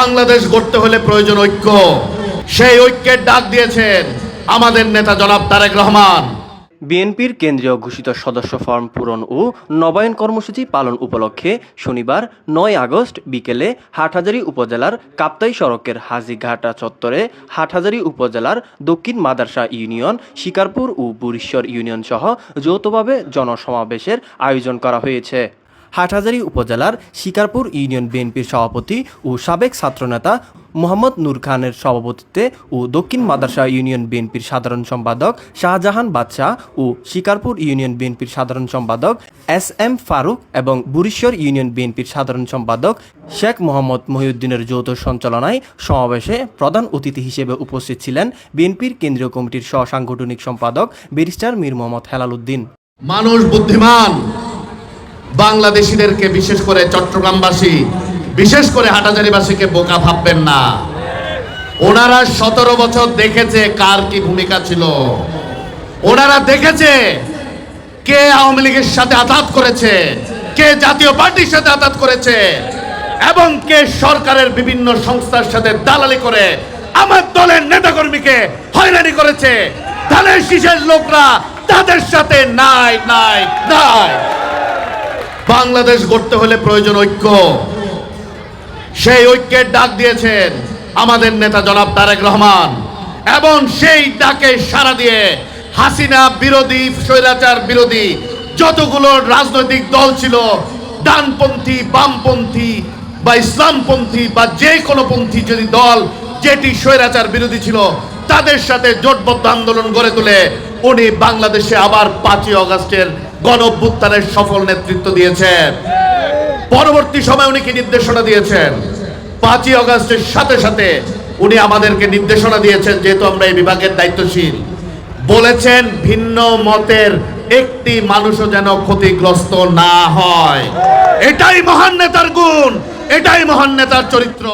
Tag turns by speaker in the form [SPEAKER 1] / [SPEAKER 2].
[SPEAKER 1] বাংলাদেশ গড়তে হলে প্রয়োজন ঐক্য। সেই ঐক্যের ডাক দিয়েছেন আমাদের নেতা জনাব তারেক রহমান।
[SPEAKER 2] বিএনপির কেন্দ্রীয় ঘোষিত সদস্য ফর্ম পূরণ ও নবায়ন কর্মসূচি পালন উপলক্ষে শনিবার নয় আগস্ট বিকেলে হাটহাজারী উপজেলার কাপ্তাই সড়কের হাজিঘাটা চত্বরে হাটহাজারী উপজেলার দক্ষিণ মাদারসা ইউনিয়ন, শিকারপুর ও বুরিশ্বর ইউনিয়ন সহ যৌথভাবে জনসমাবেশের আয়োজন করা হয়েছে। হাটহাজারী উপজেলার শিকারপুর ইউনিয়ন বিএনপির সভাপতি ও সাবেক ছাত্রনেতা মোহাম্মদ নূর খানের সভাপতিত্বে ও দক্ষিণ মাদারসা ইউনিয়ন বিএনপির সাধারণ সম্পাদক শাহজাহান বাদশাহ ও শিকারপুর ইউনিয়ন বিএনপির সাধারণ সম্পাদক এস এম ফারুক এবং বুরিশ্বর ইউনিয়ন বিএনপির সাধারণ সম্পাদক শেখ মোহাম্মদ মহিউদ্দিনের যৌথ সঞ্চালনায় সমাবেশে প্রধান অতিথি হিসেবে উপস্থিত ছিলেন বিএনপির কেন্দ্রীয় কমিটির সহ সাংগঠনিক সম্পাদক ব্যারিস্টার মীর মোহাম্মদ হেলাল উদ্দিন।
[SPEAKER 1] মানুষ বুদ্ধিমান। বাংলাদেশিদেরকে বিশেষ করে চট্টগ্রামবাসী, বিশেষ করে হাটাজারিবাসীকে বোকা ভাববেন না। ওনারা সতেরো বছর দেখেছে কার কি ভূমিকা ছিল। ওনারা দেখেছে কে আওয়ামী লীগের সাথে আঘাত করেছে, কে জাতীয় পার্টির সাথে আঘাত করেছে, এবং কে সরকারের বিভিন্ন সংস্থার সাথে দালালি করে আমার দলের নেতাকর্মীকে হয়রানি করেছে। ধানের শীষের লোকরা তাদের সাথে নাই নাই নাই। বাংলাদেশ গড়তে হলে প্রয়োজন ঐক্য। সেই ঐক্যের ডাক দিয়েছেন আমাদের নেতা জনাব তারেক রহমান এবং সেই ডাকে সাড়া দিয়ে হাসিনা বিরোধী, স্বৈরাচার বিরোধী যতগুলো রাজনৈতিক দল ছিল, ডানপন্থী, বামপন্থী বা ইসলামপন্থী বা যে কোনো পন্থী যদি দল যেটি স্বৈরাচার বিরোধী ছিল, তাদের সাথে জোটবদ্ধ আন্দোলন গড়ে তুলে উনি বাংলাদেশে আবার পাঁচই অগস্টের গণ অভ্যুত্থানের সফল নেতৃত্ব দিয়েছেন। পরবর্তী সময় উনি কি নির্দেশনা দিয়েছেন? পাঁচই অগস্টের সাথে সাথে উনি আমাদেরকে নির্দেশনা দিয়েছেন, যেহেতু আমরা এই বিভাগের দায়িত্বশীল। বলেছেন, ভিন্ন মতের একটি মানুষও যেন ক্ষতিগ্রস্ত না হয়। এটাই মহান নেতার গুণ, এটাই মহান নেতার চরিত্র।